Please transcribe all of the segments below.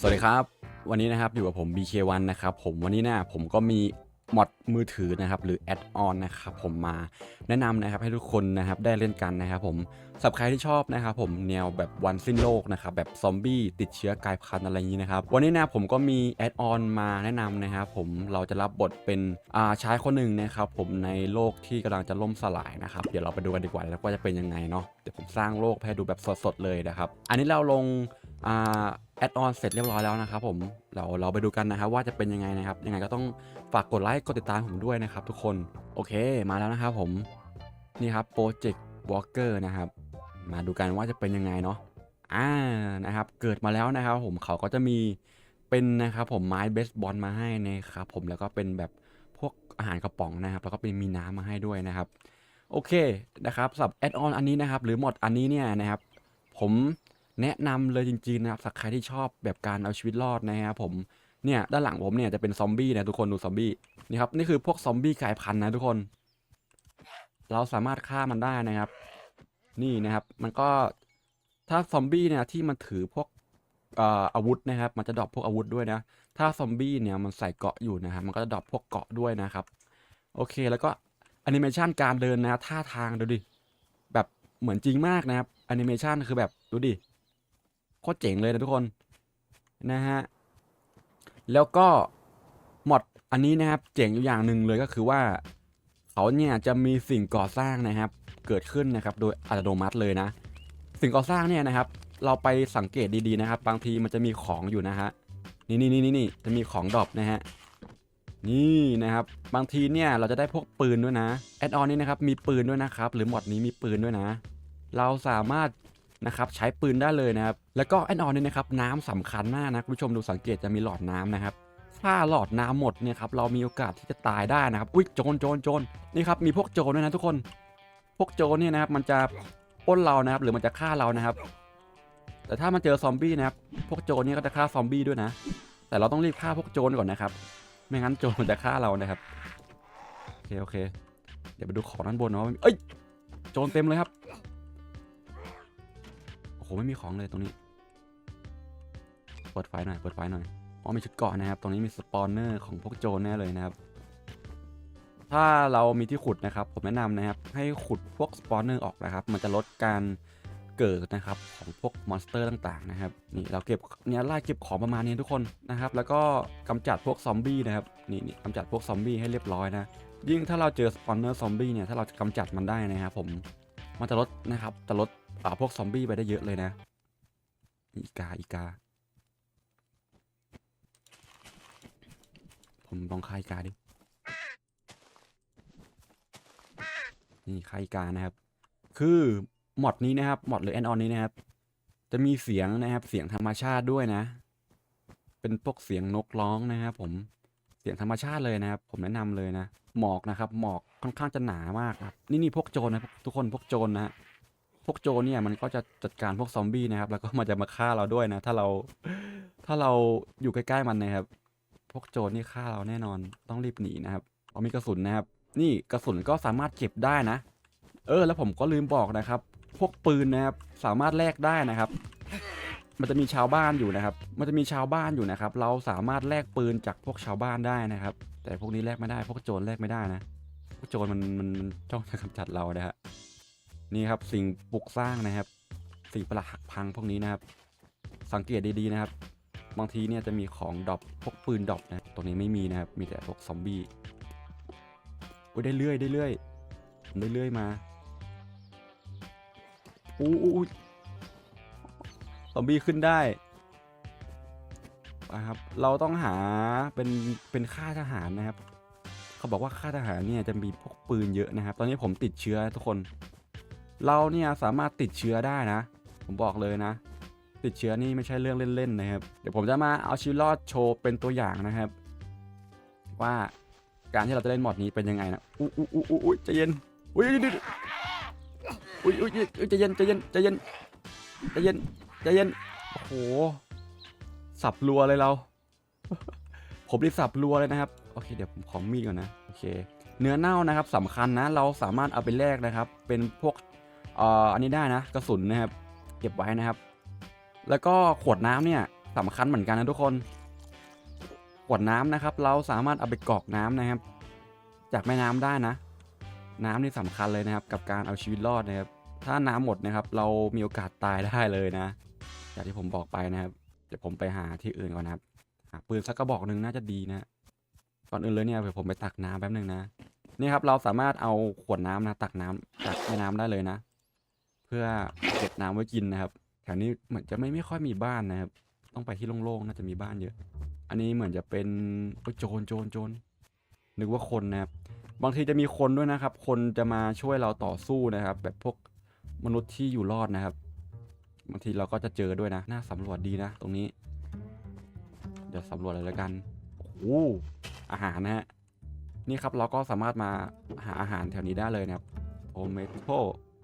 สวัสดีครับ วันนี้นะครับอยู่กับผม BK1 นะครับผมวันนี้นะผมก็มีมอดมือถือนะครับหรือแอดออนนะครับผมมาแนะนำนะครับให้ทุกคนนะครับได้เล่นกันนะครับผมสำหรับใครที่ชอบนะครับผมแนวแบบวันสิ้นโลกนะครับแบบซอมบี้ติดเชื้อกายพันธุ์อะไรอย่างนี้นะครับวันนี้นะผมก็มีแอดออนมาแนะนำนะครับผมเราจะรับบทเป็นอาชายคนหนึ่งนะครับผมในโลกที่กำลังจะล่มสลายนะครับเดี๋ยวเราไปดูกันดีกว่าแล้วว่าจะเป็นยังไงเนาะเดี๋ยวผมสร้างโลกให้ดูแบบสดๆเลยนะครับอันนี้เราลง แอดออนเสร็จเรียบร้อยแล้วนะครับผมเราเราไปดูกันนะครับว่าจะเป็นยังไงนะครับยังไงก็ต้องฝากกดไลค์กดติดตามผมด้วยนะครับทุกคนโอเคมาแล้วนะครับผมนี่ครับโปรเจกต์วอล์กเกอร์นะครับมาดูกันว่าจะเป็นยังไงเนาะอ่านะครับเกิดมาแล้วนะครับผมเขาก็จะมีเป็นนะครับผมไม้เบสบอลมาให้นะครับผมแล้วก็เป็นแบบพวกอาหารกระป๋องนะครับ แล้วก็เป็นมีน้ำมาให้ด้วยนะครับ โอเคนะครับสำหรับแอดออนอันนี้นะครับ หรือมอดอันนี้เนี่ยนะครับ ผม แนะนำเลยจริงๆนะครับสำหรับใครที่ชอบแบบการเอาชีวิตรอดนะครับผมเนี่ยด้านหลังผมเนี่ยจะเป็นซอมบี้นะทุกคนดูซอมบี้นี่ครับนี่คือพวกซอมบี้กลายพันธุ์นะทุกคน เราสามารถฆ่ามันได้นะครับ นี่นะครับมันก็ถ้าซอมบี้เนี่ยที่มันถือพวกอาวุธนะครับ มันจะดรอปพวกอาวุธด้วยนะ ถ้าซอมบี้เนี่ยมันใส่เกราะอยู่นะครับมันก็จะดรอปพวกเกราะด้วยนะครับ โอเคแล้วก็แอนิเมชันการเดินนะท่าทางดูดิแบบเหมือนจริงมากนะครับแอนิเมชันคือแบบดูดิ คตรเจ๋งเลยนะทุกคนนะฮะแล้วก็มอดอันนี้นะครับเจ๋งอยู่อย่างหนึ่งเลยก็คือว่า เขาเนี่ยจะมีสิ่งก่อสร้างนะครับ เกิดขึ้นนะครับ โดยอัตโนมัติเลยนะ สิ่งก่อสร้างเนี่ยนะครับ เราไปสังเกตดีๆนะครับ บางทีมันจะมีของอยู่นะฮะนี่นี่นี่นี่นี่จะมีของดรอปนะฮะนี่นะครับ บางทีเนี่ยเราจะได้พวกปืนด้วยนะแอดออนนี้นะครับมีปืนด้วยนะครับ หรือมอดนี้มีปืนด้วยนะ เราสามารถ นะครับใช้ปืนได้เลยนะครับแล้วก็แอดออนนี้นะครับน้ำสำคัญมากนะคุณผู้ชมดูสังเกตจะมีหลอดน้ำนะครับถ้าหลอดน้ำหมดเนี่ยครับเรามีโอกาสที่จะตายได้นะครับอุ้ยโจรโจรโจรนี่ครับมีพวกโจรด้วยนะทุกคน พวกโจรเนี่ยนะครับมันจะป้นเรานะครับ หรือมันจะฆ่าเรานะครับ แต่ถ้ามันเจอซอมบี้นะครับพวกโจรเนี่ยก็จะฆ่าซอมบี้ด้วยนะ แต่เราต้องรีบฆ่าพวกโจรก่อนนะครับ ไม่งั้นโจรมันจะฆ่าเรานะครับโอเคโอเค เดี๋ยวไปดูของด้านบนเนาะเอ้ยโจรเต็มเลยครับ โอ้โหไม่มีของเลยตรงนี้ เปิดไฟหน่อย เปิดไฟหน่อย อ๋อมีชุดเกาะนะครับ ตรงนี้มีสปอนเนอร์ของพวกโจรแน่เลยนะครับ ถ้าเรามีที่ขุดนะครับ ผมแนะนำนะครับ ให้ขุดพวกสปอนเนอร์ออกนะครับ มันจะลดการเกิดนะครับของพวกมอนสเตอร์ต่างๆนะครับ นี่เราเก็บเนี่ยไล่เก็บของประมาณนี้ทุกคนนะครับ แล้วก็กำจัดพวกซอมบี้นะครับ นี่นี่กำจัดพวกซอมบี้ให้เรียบร้อยนะ ยิ่งถ้าเราเจอสปอนเนอร์ซอมบี้เนี่ย ถ้าเราจะกำจัดมันได้นะครับผม มันจะลดนะครับ จะลด อ่าพวกซอมบี้ไปได้เยอะเลยนะอีกาอีกา ผมลองคายกาดิ นี่คายกานะครับ คือมอดนี้นะครับมอดหรือแอนออนนี้นะครับ จะมีเสียงนะครับ เสียงธรรมชาติด้วยนะ เป็นพวกเสียงนกร้องนะครับผม เสียงธรรมชาติเลยนะครับ ผมแนะนำเลยนะ หมอกนะครับ หมอกค่อนข้างจะหนามากครับ นี่นี่พวกโจรนะทุกคนพวกโจรนะฮะ พวกโจเนี่ยมันก็จะจัดการพวกซอมบี้นะครับ แล้วก็มันจะมาฆ่าเราด้วยนะ ถ้าเรา ถ้าเราอยู่ใกล้ๆมันนะครับ พวกโจนี่ฆ่าเราแน่นอนต้องรีบหนีนะครับเอามีกระสุนนะครับ นี่กระสุนก็สามารถเก็บได้นะ เออ แล้วผมก็ลืมบอกนะครับ พวกปืนนะครับสามารถแลกได้นะครับ มันจะมีชาวบ้านอยู่นะครับ มันจะมีชาวบ้านอยู่นะครับ เราสามารถแลกปืนจากพวกชาวบ้านได้นะครับ แต่พวกนี้แลกไม่ได้ พวกโจรแลกไม่ได้นะ พวกโจรมันมันมันจ้องจะกำจัดเรานะฮะ นี่ครับสิ่งปลุกสร้างนะครับ สิ่งประหลาดหักพังพวกนี้นะครับ สังเกตดีๆนะครับ บางทีเนี่ยจะมีของดรอปพวกปืนดรอปนะตรงนี้ไม่มีนะครับ มีแต่พวกซอมบี้โอ้ยได้เรื่อยได้เรื่อยผมได้เรื่อยมาอู้อู้ซอมบี้ขึ้นได้นะครับเราต้องหาเป็นเป็นค่าทหารนะครับ เขาบอกว่าค่าทหารเนี่ยจะมีพวกปืนเยอะนะครับ ตอนนี้ผมติดเชื้อทุกคน เราเนี่ยสามารถติดเชื้อได้นะ ผมบอกเลยนะ ติดเชื้อนี่ไม่ใช่เรื่องเล่นๆนะครับ เดี๋ยวผมจะมาเอาชีวิตรอดโชว์เป็นตัวอย่างนะครับ ว่าการที่เราจะเล่นมอดนี้เป็นยังไงนะอุ้ยอุ้ยอุ้ยอุ้ยใจเย็นอุ้ยอุ้ยอุ้ยอุ้ยอุ้ยใจเย็นใจเย็นใจเย็นใจเย็นใจเย็นโอ้โหสับรัวเลยเรา ผมได้สับรัวเลยนะครับโอเคเดี๋ยวผมขอมีดก่อนนะโอเค เนื้อเน่านะครับสำคัญนะ เราสามารถเอาไปแลกนะครับ เป็นพวก อันนี้ได้นะกระสุนนะครับ เก็บไว้นะครับ แล้วก็ขวดน้ำเนี่ยสำคัญเหมือนกันนะทุกคน ขวดน้ำนะครับ เราสามารถเอาไปกรอกน้ำนะครับ จากแม่น้ำได้นะ น้ำนี่สำคัญเลยนะครับ กับการเอาชีวิตรอดนะครับ ถ้าน้ำหมดนะครับ เรามีโอกาสตายได้เลยนะอย่างที่ผมบอกไปนะครับเดี๋ยวผมไปหาที่อื่นก่อนนะครับหาปืนสักกระบอกหนึ่งน่าจะดีนะก่อนอื่นเลยเนี่ยเดี๋ยวผมไปตักน้ำแป๊บหนึ่งนะนี่ครับเราสามารถเอาขวดน้ำนะตักน้ำจากแม่น้ำได้เลยนะ เพื่อเก็บน้ำไว้กินนะครับ แถวนี้เหมือนจะไม่ไม่ค่อยมีบ้านนะครับ ต้องไปที่โล่งๆน่าจะมีบ้านเยอะ อันนี้เหมือนจะเป็นโอ้ยโจรโจรโจรนึกว่าคนนะครับ บางทีจะมีคนด้วยนะครับ คนจะมาช่วยเราต่อสู้นะครับ แบบพวกมนุษย์ที่อยู่รอดนะครับ บางทีเราก็จะเจอด้วยนะ น่าสำรวจดีนะ ตรงนี้ เดี๋ยวสำรวจเลยแล้วกันโอ้อาหารนะฮะ นี่ครับเราก็สามารถมาหาอาหารแถวนี้ได้เลยนะครับโอเมโต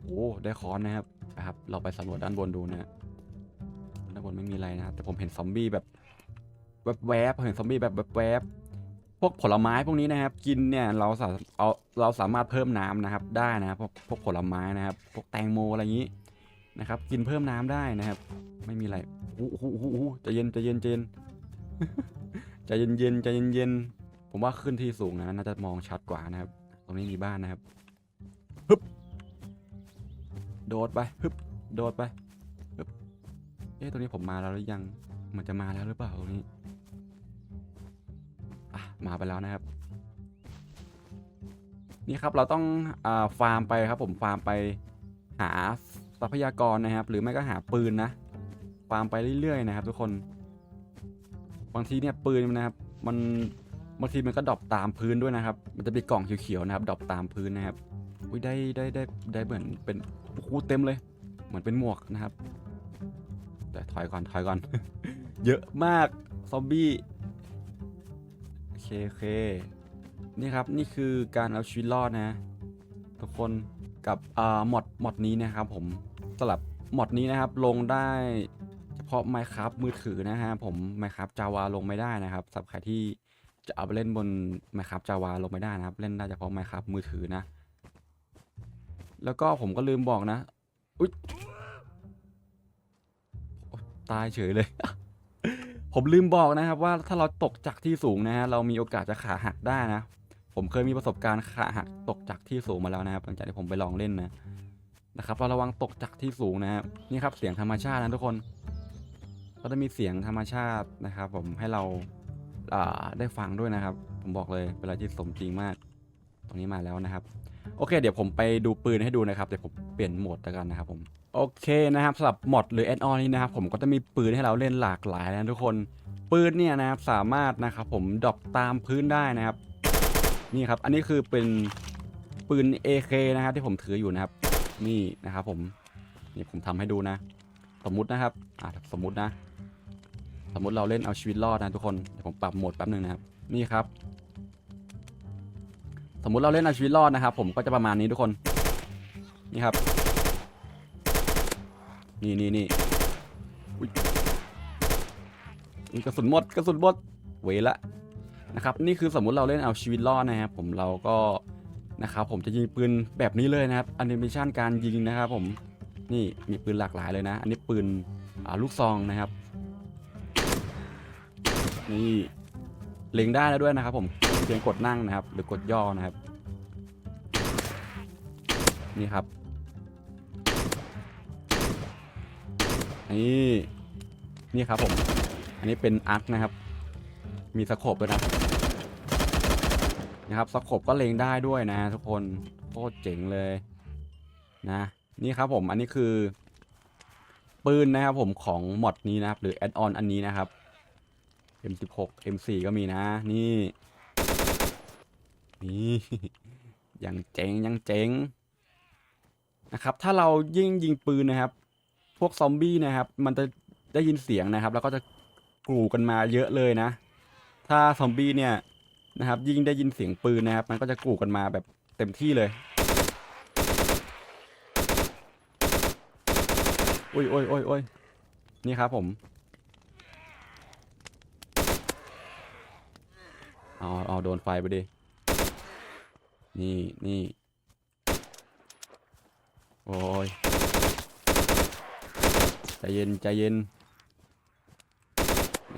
โอ้ได้ค้อนนะครับนะครับ เราไปสำรวจด้านบนดูนะฮะด้านบนไม่มีอะไรนะครับแต่ผมเห็นซอมบี้แบบแวบๆเห็นซอมบี้แบบแวบๆพวกผลไม้พวกนี้นะครับ กินเนี่ยเราสาเอาเราสามารถเพิ่มน้ำนะครับ ได้นะครับพวกพวกผลไม้นะครับ พวกแตงโมอะไรอย่างนี้นะครับ กินเพิ่มน้ำได้นะครับ ไม่มีอะไรโอ้โหโอ้โหโอ้โหใจเย็นใจเย็นใจเย็นใจเย็นเย็นใจเย็นเย็นผมว่าขึ้นที่สูงนะน่าจะมองชัดกว่านะครับ ตรงนี้มีบ้านนะครับฮึบ โดดไปฮึบโดดไปฮึบเอ๊ะตรงนี้ผมมาแล้วหรือยังมันจะมาแล้วหรือเปล่าตรงนี้อะมาไปแล้วนะครับ นี่ครับเราต้องอาฟาร์มไปครับผมฟาร์มไปหาทรัพยากรนะครับ หรือไม่ก็หาปืนนะฟาร์มไปเรื่อยๆนะครับ ทุกคน บางทีเนี่ยปืนนะครับ มัน บางทีมันก็ดรอปตามพื้นด้วยนะครับ มันจะมีกล่องเขียวๆนะครับดรอปตามพื้นนะครับ อุ้ยได้ได้ได้ได้เหมือนเป็นโอ้โหเต็มเลย เหมือนเป็นหมวกนะครับ แต่ถอยก่อนถอยก่อน เยอะมากซอมบี้โอเคโอเคนี่ครับนี่คือการเอาชีวิตรอดนะ ทุกคนกับอ่าหมดหมดนี้นะครับ ผมสลับหมดนี้นะครับ ลงได้เฉพาะ Minecraft มือถือนะฮะผม Minecraft Java ลงไม่ได้นะครับสำหรับใครที่ จะเอาไปเล่นบน Minecraft Java ลงไม่ได้นะครับ เล่นได้เฉพาะ Minecraft มือถือนะ แล้วก็ผมก็ลืมบอกนะ อุ๊ยตายเฉยเลย ผมลืมบอกนะครับว่าถ้าเราตกจากที่สูงนะฮะเรามีโอกาสจะขาหักได้นะ ผมเคยมีประสบการณ์ขาหักตกจากที่สูงมาแล้วนะครับหลังจากที่ผมไปลองเล่นนะนะครับเราระวังตกจากที่สูงนะครับนี่ครับเสียงธรรมชาตินะทุกคน ก็จะมีเสียงธรรมชาตินะครับ ผมให้เรา ได้ฟังด้วยนะครับ ผมบอกเลยเป็นอะไรที่สมจริงมาก ตรงนี้มาแล้วนะครับ โอเค เดี๋ยวผมไปดูปืนให้ดูนะครับเดี๋ยวผมเปลี่ยนโหมดแล้วกันนะครับผมโอเคนะครับสำหรับมอดหรือแอดออนนี้นะครับผมก็จะมีปืนให้เราเล่นหลากหลายนะทุกคนปืนเนี่ยนะครับสามารถนะครับผมดรอปตามพื้นได้นะครับ นี่ครับอันนี้คือเป็นปืน AK นะครับที่ผมถืออยู่นะครับนี่นะครับผมนี่ผมทำให้ดูนะ สมมุตินะครับอ่าสมมุตินะ สมมติเราเล่นเอาชีวิตรอดนะทุกคนเดี๋ยวผมปรับโหมดแป๊บนึงนะครับนี่ครับ สมมุติเราเล่นเอาชีวิตรอดนะครับ ผมก็จะประมาณนี้ทุกคน นี่ครับ นี่นี่นี่อุ๊ยกระสุนหมดกระสุนหมดเวละนะครับ นี่คือสมมุติเราเล่นเอาชีวิตรอดนะครับ ผมเราก็นะครับผมจะยิงปืนแบบนี้เลยนะครับแอนิเมชันการยิงนะครับ ผมนี่มีปืนหลากหลายเลยนะ อันนี้ปืนลูกซองนะครับ นี่เล็งได้แล้วด้วยนะครับ ผมเพียงกดนั่งนะครับ หรือกดย่อนะครับ นี่ครับนี่นี่ครับผม อันนี้เป็นอาร์คนะครับ มีสโคปด้วยนะนะครับสโคปก็เล็งได้ด้วยนะ ทุกคนโคตรเจ๋งเลยนะ นี่ครับผมอันนี้คือ ปืนนะครับผมของมอดนี้นะครับ หรือแอดออนอันนี้นะครับ M16 M4 ก็มีนะ นี่ นี่ ยังเจ๋งยังเจ๋งนะครับ ถ้าเรายิ่งยิงปืนนะครับ พวกซอมบี้นะครับ มันจะได้ยินเสียงนะครับ แล้วก็จะกรูกันมาเยอะเลยนะ ถ้าซอมบี้เนี่ยนะครับ ยิ่งได้ยินเสียงปืนนะครับ มันก็จะกรูกันมาแบบเต็มที่เลยโอ้ยโอ้ยโอ้ยโอ้ยนี่ครับผม เอาเอาโดนไฟไปดิ นี่นี่ โอ้ย ใจเย็น ใจเย็น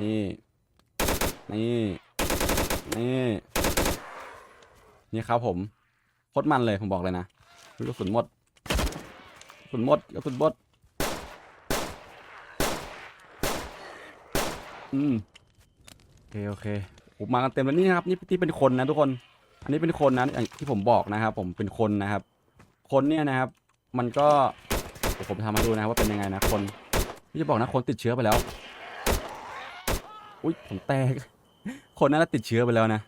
นี่ นี่ นี่ นี่ครับผมโคตรมันเลยผมบอกเลยนะอุ๊ยกระสุนหมดกระสุนหมดกระสุนหมดอืม โอเค โอเค ผมมากันเต็มแล้วนี่นะครับนี่ที่เป็นคนนะทุกคน อันนี้เป็นคนนะอย่างที่ผมบอกนะครับ ผมเป็นคนนะครับ คนเนี่ยนะครับ มันก็ผมทำมาดูนะว่าเป็นยังไงนะคนที่จะบอกนะคนติดเชื้อไปแล้ว อุ้ยผมแตก คนนั้นติดเชื้อไปแล้วนะ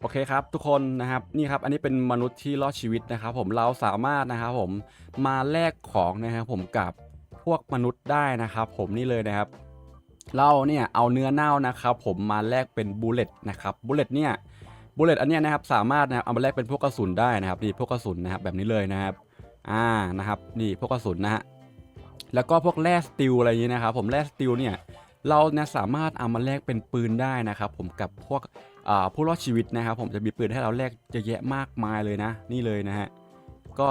โอเคครับทุกคนนะครับนี่ครับอันนี้เป็นมนุษย์ที่รอดชีวิตนะครับ ผมเราสามารถนะครับผมมาแลกของนะครับผมกับพวกมนุษย์ได้นะครับ ผมนี่เลยนะครับ เราเนี่ยเอาเนื้อเน่านะครับผมมาแลกเป็นบูเลตนะครับบูเลตเนี่ยบูเลตอันนี้นะครับสามารถนะครับเอามาแลกเป็นพวกกระสุนได้นะครับนี่พวกกระสุนนะครับแบบนี้เลยนะครับอ่านะครับนี่พวกกระสุนนะฮะแล้วก็พวกแร่สติลอะไรอย่างนี้นะครับผมแร่สติลเนี่ยเราเนี่ยสามารถเอามาแลกเป็นปืนได้นะครับผมกับพวกผู้รอดชีวิตนะครับ ผมจะมีปืนให้เราแลกเยอะแยะมากมายเลยนะ นี่เลยนะฮะก็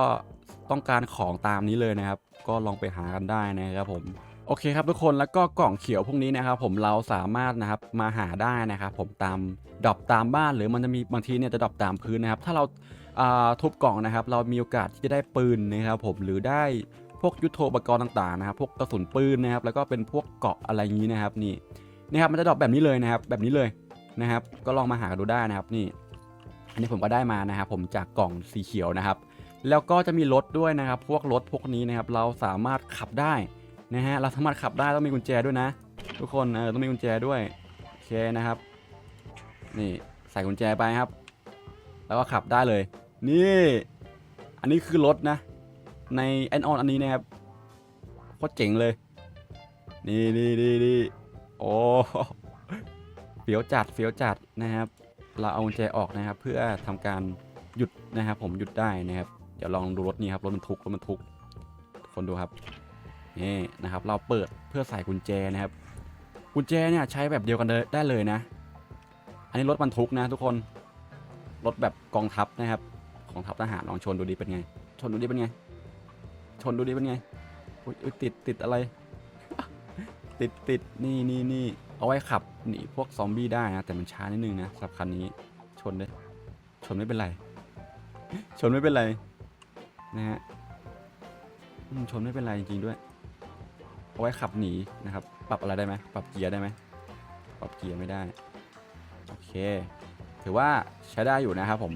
ต้องการของตามนี้เลยนะครับ ก็ลองไปหากันได้นะครับผม โอเคครับทุกคนแล้วก็กล่องเขียวพวกนี้นะครับผมเราสามารถนะครับมาหาได้นะครับผมตามดรอปตามบ้านหรือมันจะมีบางทีเนี่ยจะดรอปตามพื้นนะครับ ถ้าเราาทุบกล่องนะครับ เรามีโอกาสที่จะได้ปืนนะครับผมหรือได้พวกยุทโธปกรณ์ต่างๆนะครับพวกกระสุนปืนนะครับ แล้วก็เป็นพวกเกาะอะไรอย่างนี้นะครับนี่นี่ครับมันจะดรอปแบบนี้เลยนะครับ แบบนี้เลยนะครับ ก็ลองมาหาดูได้นะครับนี่ อันนี้ผมก็ได้มานะครับผมจากกล่องสีเขียวนะครับ แล้วก็จะมีรถด้วยนะครับ พวกรถพวกนี้นะครับ เราสามารถขับได้ นะฮะเราสามารถขับได้ต้องมีกุญแจด้วยนะ ทุกคนเออต้องมีกุญแจด้วยโอเคนะครับ นี่ใส่กุญแจไปครับ แล้วก็ขับได้เลย นี่ อันนี้คือรถนะ ในแอนออนอันนี้นะครับโคตรเจ๋งเลย นี่นี่นี่นี่โอ้เฟี้ยวจัดเฟี้ยวจัดนะครับ เราเอากุญแจออกนะครับ เพื่อทำการหยุดนะครับ ผมหยุดได้นะครับ เดี๋ยวลองดูรถนี้ครับรถบรรทุกรถบรรทุกคนดูครับ นี่นะครับเราเปิดเพื่อใส่กุญแจนะครับ กุญแจเนี่ยใช้แบบเดียวกันเลยได้เลยนะ อันนี้รถบรรทุกนะทุกคนรถแบบกองทัพนะครับของทัพทหารลองชนดูดีเป็นไง ชนดูดีเป็นไง ชนดูดีเป็นไงอุ๊ยติดติดอะไร ติดติดนี่นี่นี่เอาไว้ขับหนีพวกซอมบี้ได้นะแต่มันช้านิดนึงนะสำหรับคันนี้ชนเลยชนไม่เป็นไร ชนไม่เป็นไรนะฮะชนไม่เป็นไรจริงๆด้วย เอาไว้ขับหนีนะครับ ปรับอะไรได้ไหมปรับเกียร์ได้ไหมปรับเกียร์ไม่ได้ โอเค ถือว่าใช้ได้อยู่นะครับผม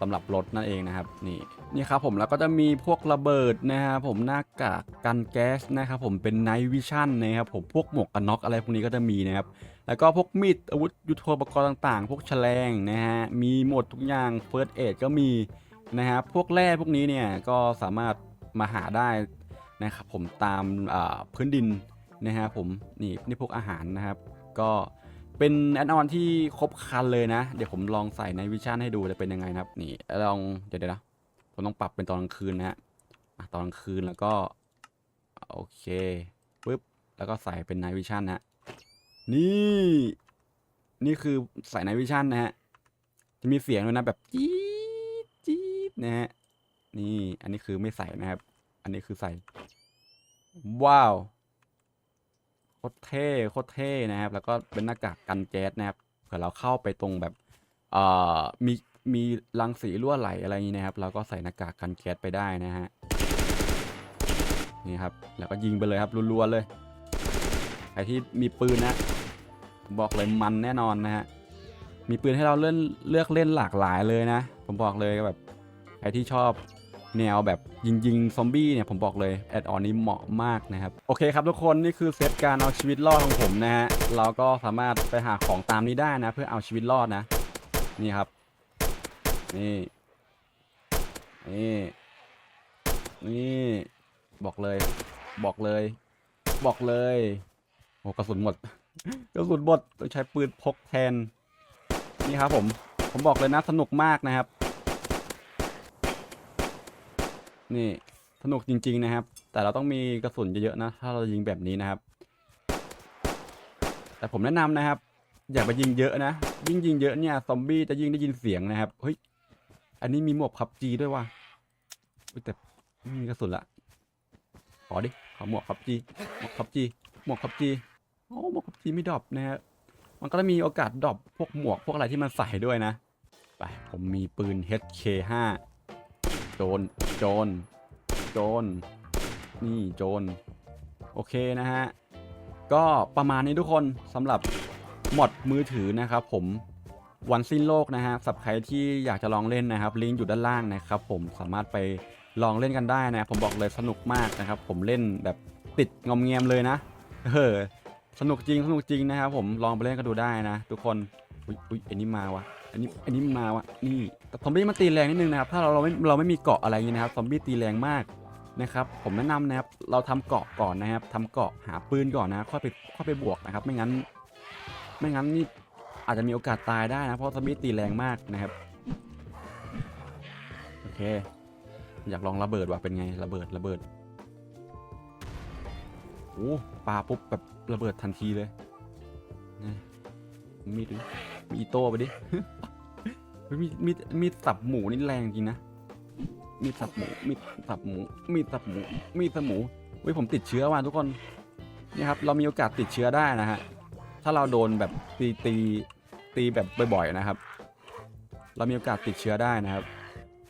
สำหรับรถนั่นเองนะครับ นี่นี่ครับผมแล้วก็จะมีพวกระเบิดนะครับผมหน้ากากกันแก๊สนะครับผมเป็นไนท์วิชั่นนะครับผมพวกหมวกกันน็อกอะไรพวกนี้ก็จะมีนะครับ แล้วก็พวกมีดอาวุธยุทโธปกรณ์ต่างๆ พวกแฉลงนะฮะมีหมดทุกอย่างเฟิร์สเอดก็มีนะครับพวกแร่พวกนี้เนี่ยก็สามารถมาหาได้ นะครับผมตามาพื้นดินนะฮะผมนี่นี่พวกอาหารนะครับ ก็เป็นแอดออนที่ครบคันเลยนะ เดี๋ยวผมลองใส่ในวิชั่นให้ดูจะเป็นยังไงนะครับนี่ลองเดี๋ยวเดี๋ยวนะผมต้องปรับเป็นตอนกลางคืนนะฮะตอนกลางคืนแล้วก็โอเคปึ๊บแล้วก็ใส่เป็นไนวิชั่นนะฮะนี่นี่คือใส่ไนวิชั่นนะฮะจะมีเสียงด้วยนะแบบจี๊ดจี๊ดนะฮะนี่อันนี้คือไม่ใส่นะครับ อันนี้คือใส่ ว้าวโคตรเท่โคตรเท่นะครับ แล้วก็เป็นหน้ากากกันแก๊สนะครับเผื่อเราเข้าไปตรงแบบเอ่อมีมีรังสีรั่วไหลอะไรนี้นะครับ เราก็ใส่หน้ากากกันแก๊สไปได้นะฮะนี่ครับ แล้วก็ยิงไปเลยครับรัวๆเลยใครที่มีปืนนะผมบอกเลยมันแน่นอนนะฮะมีปืนให้เราเล่นเลือกเล่นหลากหลายเลยนะ ผมบอกเลยแบบใครที่ชอบ แนวแบบยิงยิงๆซอมบี้เนี่ยผมบอกเลยแอดออนนี้เหมาะมากนะครับ โอเคครับทุกคนนี่คือเซตการเอาชีวิตรอดของผมนะฮะเราก็สามารถไปหาของตามนี้ได้นะ เพื่อเอาชีวิตรอดนะ นี่ครับ นี่ นี่ นี่ บอกเลย บอกเลย บอกเลยโอ้กระสุนหมดกระสุนหมดต้องใช้ปืนพกแทน นี่ครับผม ผมบอกเลยนะสนุกมากนะครับ นี่สนุกจริง ๆนะครับ แต่เราต้องมีกระสุนเยอะๆนะ ถ้าเรายิงแบบนี้นะครับ แต่ผมแนะนำนะครับ อย่าไปยิงเยอะนะยิ่งยิงเยอะเนี่ยซอมบี้จะยิ่งได้ยินเสียงนะครับเฮ้ยอันนี้มีหมวกพับจีด้วยว่ะแต่ไม่มีกระสุนละขอดิขอหมวกพับจีหมวกพับจีหมวกพับจีโอ้หมวกทีไม่ดรอปนะฮะมันก็จะมีโอกาสดรอปพวกหมวกพวกอะไรที่มันใส่ด้วยนะไปผมมีปืน HK5 โจน โจนโจนนี่โจนโอเคนะฮะ ก็ประมาณนี้ทุกคนสำหรับมอดมือถือนะครับผมวันสิ้นโลกนะฮะสับใครที่อยากจะลองเล่นนะครับ ลิงก์อยู่ด้านล่างนะครับผมสามารถไปลองเล่นกันได้นะ ผมบอกเลยสนุกมากนะครับ ผมเล่นแบบติดงอมเงียมเลยนะเออสนุกจริงสนุกจริงนะครับผมลองไปเล่นกันดูได้นะ ทุกคนอุ้ยอุ้ยอันนี้มาวะอันนี้อันนี้มาวะนี่ แต่ซอมบี้มันตีแรงนิดนึงนะครับ ถ้าเราเราไม่เราไม่มีเกาะอะไรอย่างนี้นะครับซอมบี้ตีแรงมากนะครับ ผมแนะนำนะครับ เราทำเกาะก่อนนะครับทำเกาะหาปืนก่อนนะ ค่อยไปค่อยไปบวกนะครับ ไม่งั้น ไม่งั้นนี่อาจจะมีโอกาสตายได้นะ เพราะซอมบี้ตีแรงมากนะครับ โอเค อยากลองระเบิดว่ะเป็นไง ระเบิดระเบิด โอ้ปาปุ๊บแบบระเบิดทันทีเลย มีดมีอีโต้ไปดิ เฮ้ยมีดมีดมีดสับหมูนี่แรงจริงนะ มีดสับหมู มีดสับหมู มีดสับหมู มีดสับหมูเว้ยผมติดเชื้อว่ะทุกคน นี่ครับ เรามีโอกาสติดเชื้อได้นะฮะ ถ้าเราโดนแบบตีตีตีแบบบ่อยๆนะครับ เรามีโอกาสติดเชื้อได้นะครับ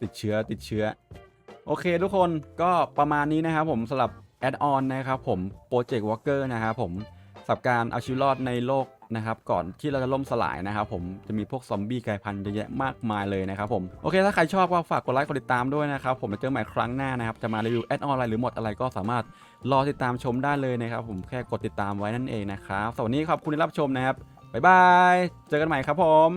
ติดเชื้อติดเชื้อ โอเคทุกคนก็ประมาณนี้นะครับผมสำหรับแอดออนนะครับผมโปรเจกต์วอล์กเกอร์นะครับผมสับการเอาชีวิตรอดในโลก นะครับก่อนที่เราจะล่มสลายนะครับผมจะมีพวกซอมบี้กลายพันธุ์เยอะแยะมากมายเลยนะครับผมโอเคถ้าใครชอบก็ฝากกดไลค์กดติดตามด้วยนะครับผมจะเจอกันใหม่ครั้งหน้านะครับจะมารีวิวแอดออนอะไรหรือหมดอะไรก็สามารถรอติดตามชมได้เลยนะครับผมแค่กดติดตามไว้นั่นเองนะครับสวัสดีขอบคุณที่รับชมนะครับบ๊ายบายเจอกันใหม่ครับผม